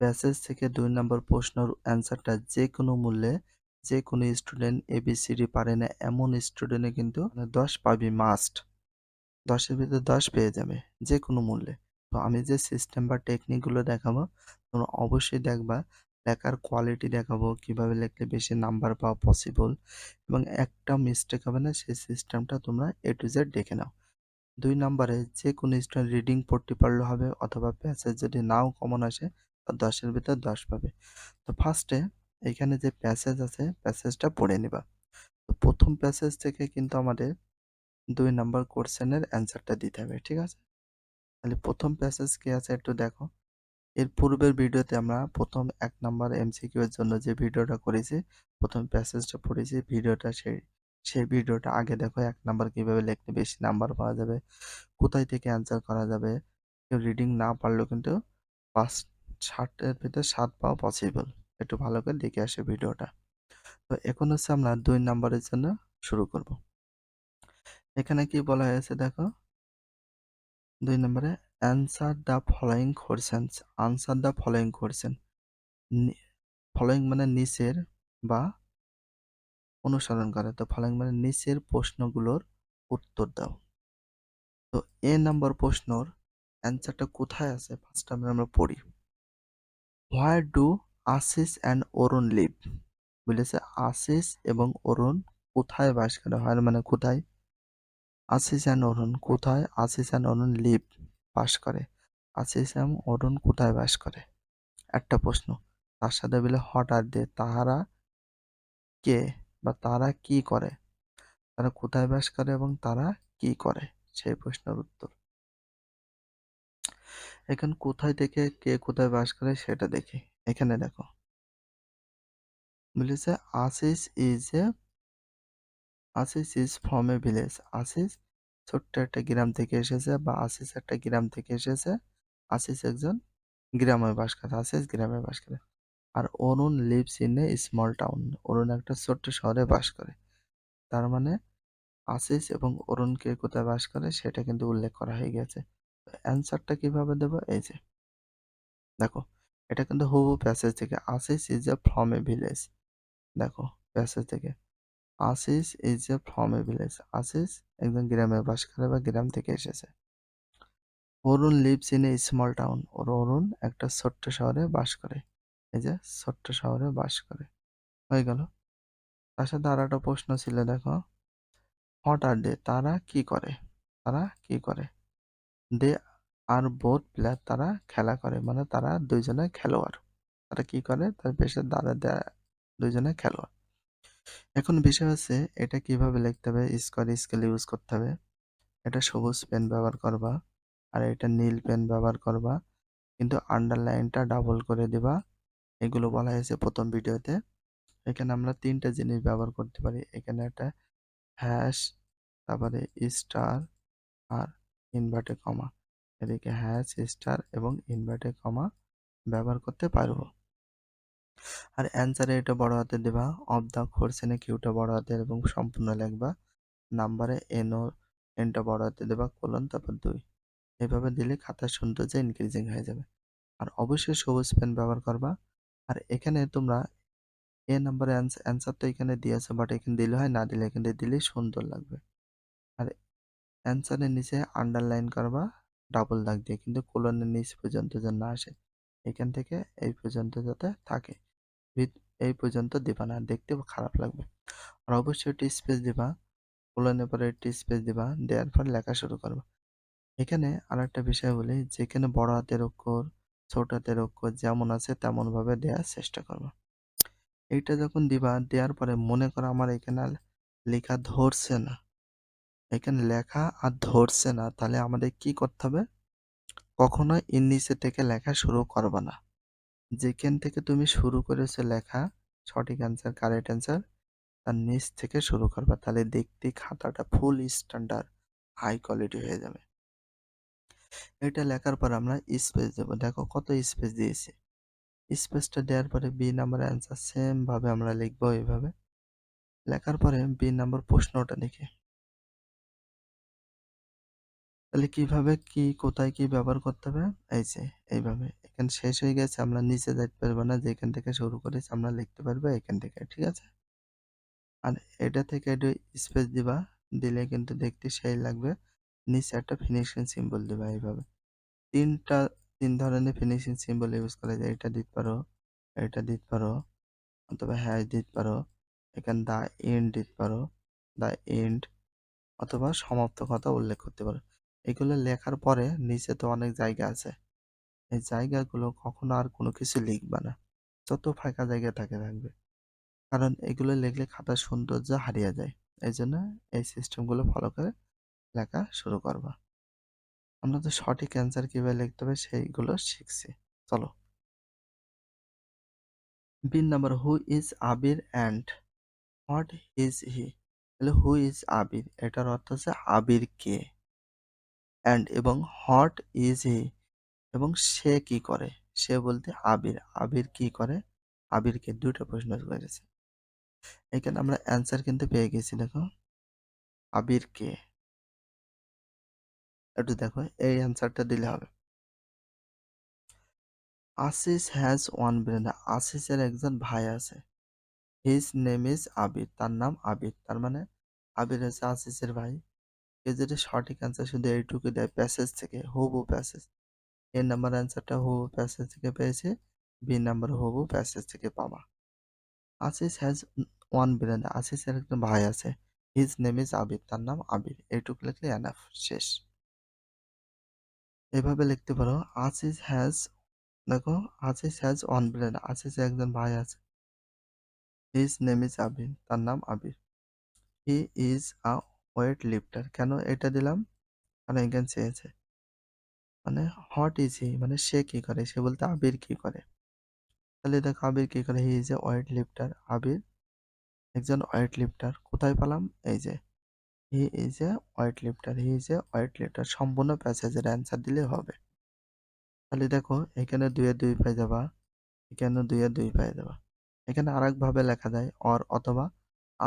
Passage থেকে দুই নম্বর প্রশ্নের অ্যান্সারটা যে কোনো মূল্যে যে কোনো স্টুডেন্ট এবিসিডি পারে না, এমন স্টুডেন্টে কিন্তু দশ পাবি মাস্ট দশের ভিতরে দশ পেয়ে যাবে যে কোনো মূল্যে। তো আমি যে সিস্টেম বা টেকনিকগুলো দেখাবো, তোমরা অবশ্যই দেখবা, লেখার কোয়ালিটি দেখাবো, কীভাবে লিখলে বেশি নাম্বার পাওয়া পসিবল এবং একটা মিস্টেক হবে না, সেই সিস্টেমটা তোমরা এ টু জেড দেখে নাও। দুই নম্বরে যে কোনো স্টুডেন্ট রিডিং পড়তে পারলে হবে অথবা প্যাসেজ যদি নাও কমন আসে দশের ভিতর দশ পাবে। তো ফার্স্টে এখানে যে প্যাসেজ আছে প্যাসেজটা পড়ে নিবা। তো প্রথম প্যাসেজ থেকে কিন্তু আমাদের দুই নম্বর কোশ্চেনের অ্যান্সারটা দিতে হবে, ঠিক আছে? তাহলে প্রথম প্যাসেজ কি আছে একটু দেখো। এর পূর্বের ভিডিওতে আমরা প্রথম এক নম্বর এমসিকিউ এর জন্য যে ভিডিওটা করেছি, প্রথম প্যাসেজটা পড়েছি, ভিডিওটা সেই সেই ভিডিওটা আগে দেখো এক নাম্বার কীভাবে লিখলে বেশি নাম্বার পাওয়া যাবে, কোথায় থেকে অ্যান্সার করা যাবে, কেউ রিডিং না পারলেও কিন্তু পাঁচ ষাটের ভিতরে সাত পাওয়া পসিবল একটু ভালো করে দেখে আসে ভিডিওটা। তো এখন হচ্ছে আমরা দুই নাম্বারের জন্য শুরু করব। এখানে কি বলা হয়েছে দেখো? দুই নম্বরে answer the following questions answer the following question following মানে নিচের বা অনুসরণ করে। তো ফলোয়িং মানে নিচের প্রশ্নগুলোর উত্তর দাও। তো এ নাম্বার প্রশ্নর অ্যান্সারটা কোথায় আছে? ফার্স্ট আমরা পড়ি। Where do Ashish and Arun live বলেছে, আশিস এবং অরুণ কোথায় বাস করে? হয় মানে কোথায়? আশিস অ্যান্ড অরুণ কোথায়? আশিস অ্যান্ড অরুণ লিভ বাস করে। আশিস এবং অরুণ কোথায় বাস করে? একটা প্রশ্ন। তার সাথে বলে, হঠাৎ দে তাহারা কে বা তারা কি করে? তারা কোথায় বাস করে এবং তারা কি করে? সেই প্রশ্নের উত্তর। এখন কোথায় থেকে কে কোথায় বাস করে সেটা দেখি। এখানে দেখো। বলেছে Ashish is a Ashish is from a village Ashish ছোট্ট একটা গ্রাম থেকে এসেছে বা আশিস একটা গ্রাম থেকে এসেছে। আশিস একজন গ্রামে বাস করে আশিস গ্রামে বাস করে। আর Arun lives in a small town Arun একটা ছোট্ট শহরে বাস করে। তার মানে আশিস এবং অরুণ কে কোথায় বাস করে সেটা কিন্তু উল্লেখ করা হয়ে গেছে। অ্যান্সারটা কীভাবে দেবো? এই যে। দেখো, এটা কিন্তু হুবু প্যাসেজ থেকে Ashish is a from a village দেখো প্যাসেজ থেকে Ashish is a from a village Ashish একজন গ্রামে বাস করে বা গ্রাম থেকে এসেছে। Arun lives in a small town ওর অরুণ একটা ছোট্ট শহরে বাস করে। এই যে, ছোট্ট শহরে বাস করে। হয়ে গেল। তার সাথে আর একটা প্রশ্ন ছিল, দেখো হট আর ডে তারা কি করে? তারা কি করে? দে আর বোথ প্লেয়ার তারা খেলা করে। মানে তারা দুইজনে খেলোয়াড়। তারা কি করে? তার দ্বারা দেয় দুইজনে খেলোয়াড়। এখন বিষয় হচ্ছে, এটা কীভাবে লিখতে হবে? স্কোয়ার স্কেল ইউজ করতে হবে। এটা সবুজ পেন ব্যবহার করবা আর এটা নীল পেন ব্যবহার করবা। কিন্তু আন্ডারলাইনটা ডাবল করে দিবা। এগুলো বলা হয়েছে প্রথম ভিডিওতে। এখানে আমরা তিনটা জিনিস ব্যবহার করতে পারি। এখানে একটা হ্যাশ তারপরে স্টার আর ইনভার্টে কমা এদিকে হ্যাশ স্টার এবং ইনভার্টে কমা ব্যবহার করতে পারব। আর অ্যান্সারে এটা বড় হাতে দেবা অফ দ্য কোর্সেনে কিউটা বড় হাতে এবং সম্পূর্ণ লিখবা। নাম্বারে এনও এনটা বড় হাতে দেবা কোলন তারপর দুই। এভাবে দিলে খাতার সৌন্দর্য ইনক্রিজিং হয়ে যাবে। আর অবশ্যই সবুজ পেন ব্যবহার করবা। আর এখানে তোমরা এ নাম্বারে অ্যান্সার তো এখানে দিয়েছে বাট এখানে দিলে হয়, না দিলে এখানে দিলেই সুন্দর লাগবে। অ্যান্সারের নিচে আন্ডারলাইন করবা ডাবল দাগ দিয়ে। কিন্তু কোলনের নিচ পর্যন্ত যেন না আসে, এখান থেকে এই পর্যন্ত যাতে থাকে। এই পর্যন্ত দিবা না, দেখতে খারাপ লাগবে। আর অবশ্যই একটি স্পেস দিবা কোলনের পরে একটি স্পেস দিবা, দেওয়ার পর লেখা শুরু করবা। এখানে আর একটা বিষয় বলি, যেখানে বড় হাতের অক্ষর, ছোট হাতের অক্ষর যেমন আছে তেমনভাবে দেওয়ার চেষ্টা করবা। এইটা যখন দিবা, দেওয়ার পরে মনে করো আমার এখানে লেখা ধরছে না। এখানে লেখা আর ধরছে না, তাহলে আমাদের কি করতে হবে? কখনোই এর নিচে থেকে লেখা শুরু করবে না। যেখান থেকে তুমি শুরু করেছ লেখা, সঠিক অ্যান্সার কারেক্ট অ্যান্সার তার নিচ থেকে শুরু করবা। তাহলে দেখতে খাতাটা ফুল স্ট্যান্ডার্ড হাই কোয়ালিটি হয়ে যাবে। এটা লেখার পর আমরা স্পেস দেবো। দেখো কত স্পেস দিয়েছি। স্পেসটা দেওয়ার পরে বি নাম্বার অ্যান্সার সেমভাবে আমরা লিখব এইভাবে। লেখার পরে বি নাম্বার প্রশ্নটা লিখে তাহলে কীভাবে, কি, কোথায়, কি ব্যবহার করতে হবে? এই যে, এইভাবে। এখানে শেষ হয়ে গেছে, আমরা নিচে যাইতে পারব না, যেখান থেকে শুরু করেছি আমরা লিখতে পারব এখান থেকে, ঠিক আছে? আর এটা থেকে একটু স্পেস দিবা, দিলে কিন্তু দেখতে সেই লাগবে। নিচে একটা ফিনিশিং সিম্বল দিবা এইভাবে। তিনটা, তিন ধরনের ফিনিশিং সিম্বল ইউজ করা যায়। এটা দিতে পারো, এটা দিতে পারো, অথবা হ্যাশ দিতে পারো। এখানে দা এন্ড দিতে পারো, দা এন্ড অথবা সমাপ্ত কথা উল্লেখ করতে পারো। এগুলো লেখার পরে নিচে তো অনেক জায়গা আছে। এই জায়গাগুলো কখনো আর কোনো কিছু লিখবে না। যত ফাঁকা জায়গা থাকে থাকবে কারণ এগুলো লিখলে খাতার সৌন্দর্য হারিয়ে যায়। এই জন্য এই সিস্টেমগুলো ফলো করে লেখা শুরু করবা। আমরা তো সঠিক অ্যান্সার কীভাবে লিখতে হবে সেইগুলো শিখছি। চলো। B number who is Abir and what is he তাহলে হু ইজ আবির এটার অর্থ হচ্ছে আবির কে? অ্যান্ড এবং হট ইজ হি এবং সে কি করে? সে বলতে, আবির। আবির কি করে? আবিরকে দুটো প্রশ্ন করেছে। এখানে আমরা অ্যান্সার কিন্তু পেয়ে গেছি, দেখো। আবির কে একটু দেখো, এই অ্যান্সারটা দিলে হবে। আশিস হ্যাজ ওয়ান ব্রেন আশিসের একজন ভাই আছে। His name is Abir. তার নাম আবির। তার মানে আবির হচ্ছে আশিসের ভাই। এ যেটা সঠিক অ্যান্সার শুধু এইটুকু দেয় প্যাসেজ থেকে হুবু প্যাসেজ এ নাম্বার অ্যান্সারটা হুবু প্যাসেজ থেকে পেয়েছে বি নাম্বার হুবু প্যাসেজ থেকে পাবা আশিস হ্যাজ ওয়ান ব্রেন আশিসের একজন ভাই আছে। হিজ নেম ইজ আবির তার নাম আবির এইটুকু লিখলে এনাফ শেষ। এভাবে লিখতে পারো আশিস হ্যাজ দেখো আশিস হ্যাজ ওয়ান ব্রেন আশিসের একজন ভাই আছে। হিজ নেম ইজ আবির তার নাম আবির হি ইজ আ ওয়েট লিফটার। কেন এটা দিলাম? কারণ এখানে চেয়েছে? মানে হট ইজ মানে সে কি করে? সে বলতে আবির কি করে? তাহলে দেখো আবির কি করে? হি ইজ এ ওয়েট লিফটার। আবির একজন ওয়েট লিফটার। কোথায় পেলাম? এই যে he is a weight lifter. He is a weight lifter. সম্পূর্ণ প্যাসেজের অ্যান্সার দিলে হবে। তাহলে দেখো, এখানে দুয়ে দুই পেয়ে যাবা। এখানে দুয়ে দুই পেয়ে যাবা। এখানে আরেক ভাবে লেখা যায় অর অথবা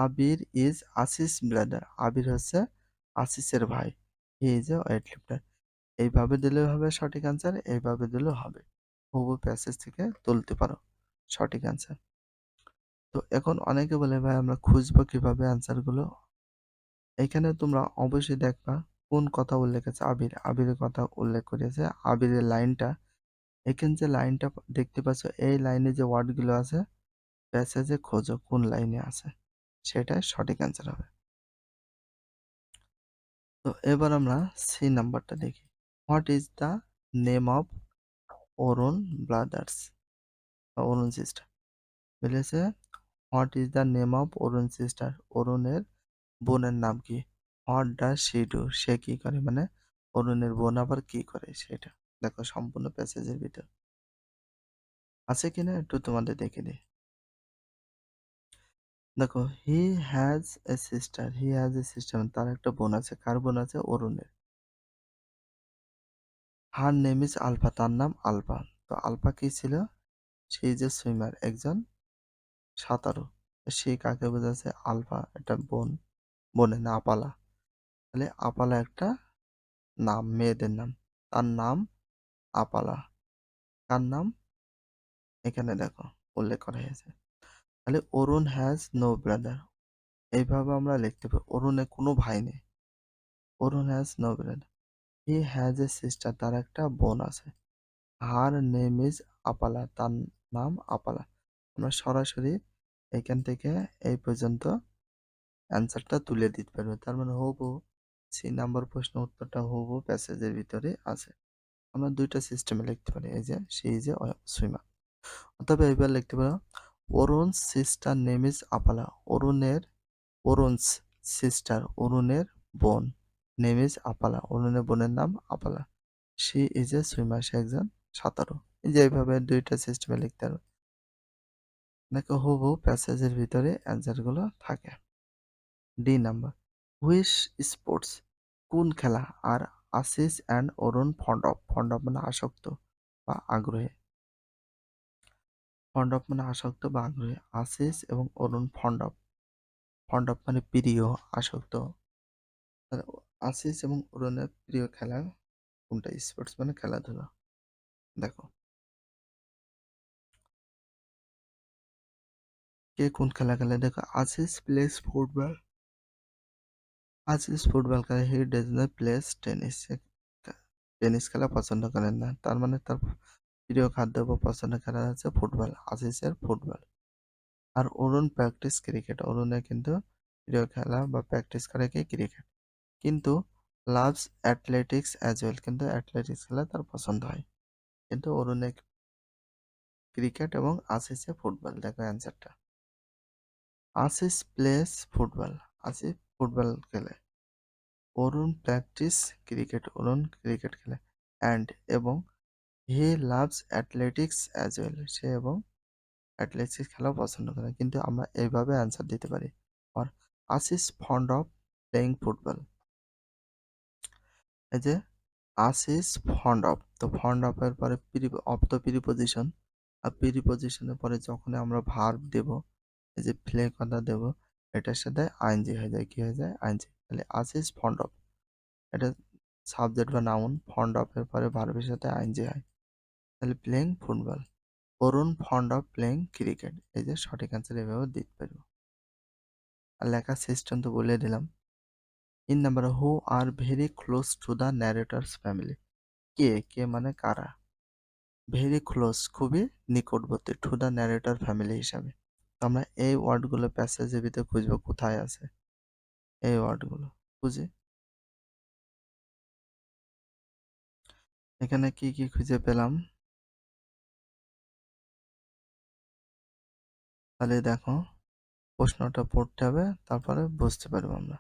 আবির ইজ আশিস ব্রাদার আবির হচ্ছে আশিসের ভাই। He is a weight lifter. এইভাবে দিলেও হবে সঠিক অ্যান্সার এইভাবে দিলেও হবে। হুবু প্যাসেজ থেকে তুলতে পারো সঠিক অ্যান্সার তো এখন অনেকে বলে, ভাই, আমরা খুঁজবো কীভাবে অ্যান্সারগুলো এখানে তোমরা অবশ্যই দেখবা কোন কথা উল্লেখ আছে। আবির আবিরের কথা উল্লেখ করেছে। আবিরের লাইনটা, এখানে যে লাইনটা দেখতে পাচ্ছ, এই লাইনে যে ওয়ার্ডগুলো আছে প্যাসেজে খোঁজো কোন লাইনে আছে। সেটাই সঠিক অ্যান্সার হবে। তো এবার আমরা সি নাম্বারটা দেখি। What is the name of Arun brothers Arun sister বলেছে what is the name of Arun sister অরুণের বোনের নাম কি? হোয়াট ডাজ শি ডু সে কি করে? মানে অরুণের বোন আবার কি করে সেটা? দেখো, সম্পূর্ণ প্যাসেজের ভিতর। আছে কিনা একটু তোমাদের দেখে দিই দেখো he has a sister he has a sister তার একটা বোন আছে, কার বোন আছে? অরুণের। হার নেম ইজ আলফা তার নাম আলফা তো আলফা কি ছিল? সে যে সুইমার একজন সাঁতারু। সে কাকে বোঝাচ্ছে? আলফা একটা বোন, বোনের না আপালা তাহলে আপালা একটা নাম, মেয়েদের নাম। তার নাম আপালা কার নাম? এখানে দেখো, উল্লেখ করা হয়েছে। তাহলে অরুণ হ্যাজ নো ব্রাদার এইভাবে আমরা লিখতে পারি অরুণের কোনো ভাই নেই। Arun has no brother he has a sister তার একটা বোন আছে। হার নেম ইজ আপালা তার নাম আপালা আমরা সরাসরি এখান থেকে এই পর্যন্ত অ্যান্সারটা তুলে দিতে পারবে। তার মানে হবু, সি নাম্বার প্রশ্ন উত্তরটা হবু প্যাসেজের ভিতরে আছে। আমরা দুইটা সিস্টেমে লিখতে পারি, এই যে সে ইজ এ সুইমার অথবা এবার লিখতে পারো Arun sister name is Apala. অরুণের অরুণস সিস্টার অরুণের বোন নেম ইজ আপালা। অরুণের বোনের নাম Apala. She is a swimmer সে একজন সাঁতারু। এই যে এইভাবে দুইটা সিস্টেমে লিখতে হবে। দেখো হুবহু প্যাসেজের ভিতরে অ্যান্সারগুলো থাকে। ডি নাম্বার হুইস স্পোর্টস কোন খেলা? আর Ashish and Arun fond of fond of মানে আসক্ত বা আগ্রহী। ফন্ডপ মানে আসক্ত বা আগ্রহী আশিস এবং অরুণ ফন্ডপ। ফন্ডপ মানে প্রিয়, আসক্ত। আশিস এবং অরুণের প্রিয় খেলা কোনটা? স্পোর্টস মানে খেলাধুলা। দেখো। কে কোন খেলা খেলে? দেখো, Ashish plays football Ashish football খেলে he does plays tennis tennis খেলা পছন্দ করেন না। তার মানে তার প্রিয় খাদ্য বা পছন্দের খেলা হচ্ছে ফুটবল আশিসের ফুটবল। আর অরুণ প্র্যাকটিস ক্রিকেট অরুণের কিন্তু প্রিয় খেলা বা প্র্যাকটিস করে কি ক্রিকেট কিন্তু লাভস অ্যাথলেটিক্স অ্যাজ ওয়েল কিন্তু অ্যাথলেটিক্স খেলা তার পছন্দ হয়। কিন্তু অরুণের ক্রিকেট এবং আশিসে ফুটবল, দেখো অ্যান্সারটা Ashish plays football Ashish football খেলে। Arun practice cricket Arun cricket খেলে। অ্যান্ড এবং he loves athletics as well সে এবং অ্যাথলেটিক্স খেলাও পছন্দ করে। কিন্তু আমরা এইভাবে অ্যান্সার দিতে পারি। আর Ashish fond of playing football এই যে আশিস ফন্ড অফ তো ফন্ড অফের পরে প্রি অফ তো প্রিপোজিশন আর প্রিপোজিশনের পরে যখন আমরা ভার্ব দেব, এই যে প্লে কথা দেব, এটার সাথে আইনজি হয়ে যায়। কি হয়ে যায়? আইনজি তাহলে আশিস ফন্ড অফ এটা সাবজেক্ট বা নাউন ফন্ড অফের পরে ভার্বের সাথে আইনজি হয়। তাহলে playing football Arun fond of playing cricket এই যে সঠিক অ্যান্সার এভাবে দিতে পারব। আর লেখার সিস্টেম তো বলে দিলাম। In number who are very close to the narrator's family কে কে মানে কারা? ভেরি ক্লোজ খুবই নিকটবর্তী টু দ্য ন্যারেটর ফ্যামিলি হিসাবে। আমরা এই ওয়ার্ডগুলো প্যাসেজের ভিতরে খুঁজবো কোথায় আছে। এই ওয়ার্ডগুলো বুঝি এখানে কি কি খুঁজে পেলাম? তাহলে দেখো প্রশ্নটা পড়তে হবে, তারপরে বুঝতে পারব আমরা।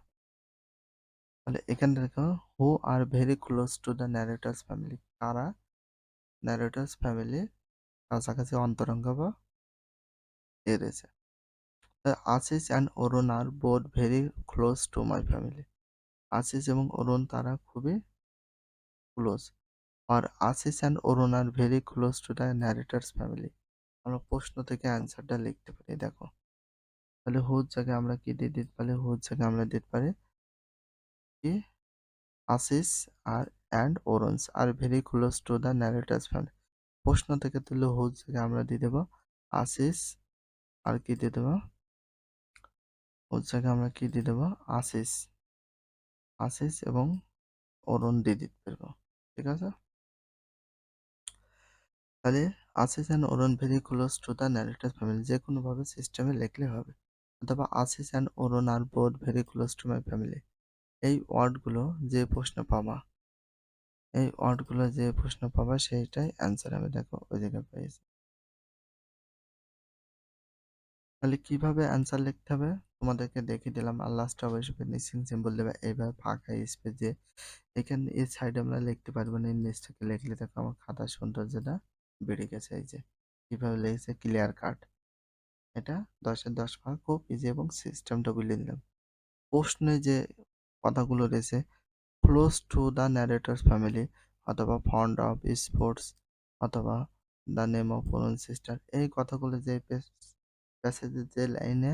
তাহলে এখানে দেখো who are very close to the narrator's family কারা? ন্যারেটার্স ফ্যামিলি কাছাকাছি অন্তরঙ্গ বা এ রয়েছে। Ashish and Arun are both very close to my family Ashish এবং অরুণ তারা খুবই close R Ashish and Arun are very close to the narrator's family আমরা প্রশ্ন থেকে অ্যান্সারটা লিখতে পারি দেখো। তাহলে হুজ জায়গায় আমরা কি দিয়ে দিতে পারি? হুজ জায়গায় আমরা দিতে পারি? কি? আশিস আর and Arun's are very close to the narrator's family প্রশ্ন থেকে তুলে হুজ জায়গায় আমরা দিয়ে দেবো? আশিস আর কি দিয়ে দেবো? হুজ জায়গায় আমরা কি দিয়ে দেবো? আশিস আশিস এবং অরুণ দিয়ে দিতে পারব, ঠিক আছে? তাহলে Ashish and Arun very close to the narrator family, যে কোনোভাবে সিস্টেমে লিখলে হবে। অথবা Ashish and Arun are both very close to my family. এই ওয়ার্ডগুলো যে প্রশ্ন পাবা, এই ওয়ার্ডগুলো যে প্রশ্ন পাবা সেইটাই অ্যান্সার আমি দেখো ওই জায়গায় পেয়েছি। তাহলে কীভাবে অ্যান্সার লিখতে হবে? তোমাদেরকে দেখিয়ে দিলাম আর লাস্টটা অবশ্যই ফিনিশিং সিম্বল দেবে। এইভাবে ফাঁকা স্পেস দিয়ে এখানে এই সাইডে আমরা লিখতে পারব না নিচ থেকে লিখলে দেখো আমার খাতার সৌন্দর্যটা বেড়ে গেছে এই যে। কীভাবে লেগেছে ক্লিয়ার কাট এটা দশের দশ ভাগ খুব ইজি এবং সিস্টেমটা বলে দিলাম। প্রশ্নে যে কথাগুলো রয়েছে close to the narrator's family অথবা ফন্ড অফ স্পোর্টস অথবা দ্য নেম অফ সিস্টার এই কথাগুলো যে প্যাসেজের যে লাইনে